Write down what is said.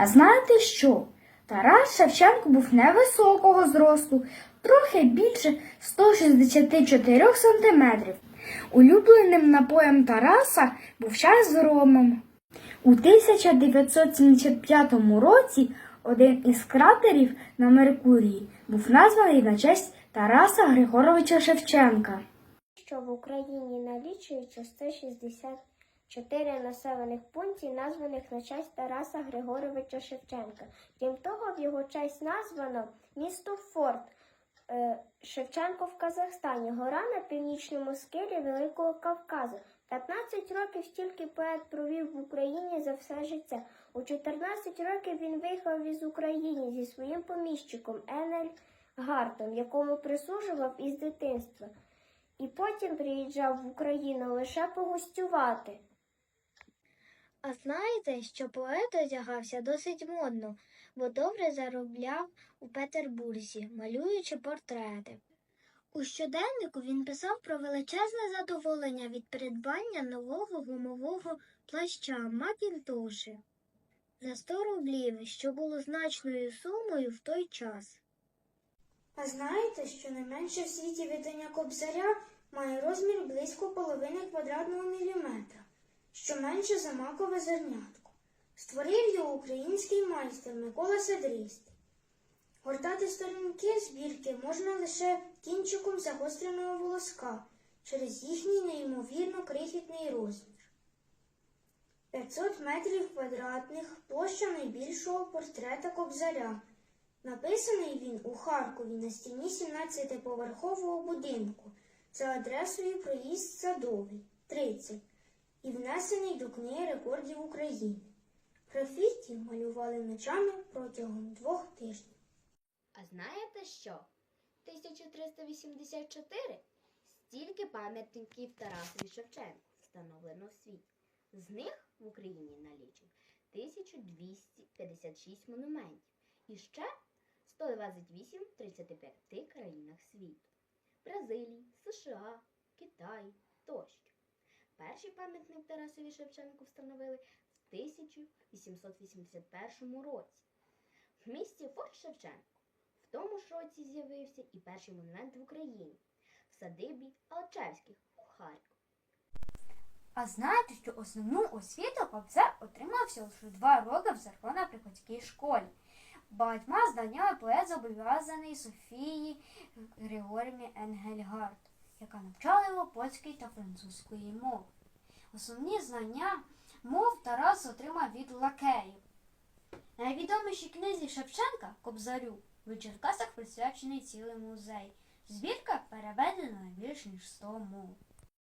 А знаєте що? Тарас Шевченко був невисокого зросту, трохи більше 164 сантиметрів. Улюбленим напоєм Тараса був чай з ромом. У 1975 році один із кратерів на Меркурії був названий на честь Тараса Григоровича Шевченка. що в Україні налічується 164 населених пунктів, названих на честь Тараса Григоровича Шевченка. Крім того, в його честь названо місто Форт е, Шевченко в Казахстані, гора на північному схилі Великого Кавказу. 15 років стільки поет провів в Україні за все життя. У 14 років він виїхав із України зі своїм поміщиком Енель Гартом, якому прислужував із дитинства і потім приїжджав в Україну лише погостювати. А знаєте, що поет одягався досить модно, бо добре заробляв у Петербурзі, малюючи портрети. У щоденнику він писав про величезне задоволення від придбання нового гумового плаща Макінтоші за 100 рублів, що було значною сумою в той час. А знаєте, що найменше в світі видання кобзаря має розмір близько половини квадратного міліметра, що менше за макове зернятко. Створив його український майстер Микола Седріст. Гортати сторінки збірки можна лише кінчиком загостреного волоска через їхній неймовірно крихітний розмір. 500 метрів квадратних площа найбільшого портрета кобзаря. Написаний він у Харкові на стіні 17-поверхового будинку за адресою проїзд Садовий, 30, і внесений до книги рекордів України. Графіті малювали ночами протягом двох тижнів. А знаєте що? 1384 стільки пам'ятників Тарасові Шевченку встановлено в світі. З них в Україні налічують 1256 монументів і ще 128 в 35 країнах світу. Бразилії, США, Китай тощо. Перший пам'ятник Тарасові Шевченку встановили в 1881 році в місті Форт Шевченко. В тому ж році з'явився і перший монумент в Україні в садибі Алчевських у Харкові. А знаєте, що основну освіту Кобзар отримав всього лише два роки в церковно-приходській школі. Багатьма знаннями поет зобов'язаний Софії Григорівні Енгельгард, яка навчала його польської та французької мови. Основні знання мов Тарас отримав від лакеїв. Найвідомішій книзі Шевченка Кобзарю в Черкасах присвячений цілий музей. Збірка переведена на більш ніж 100 мов.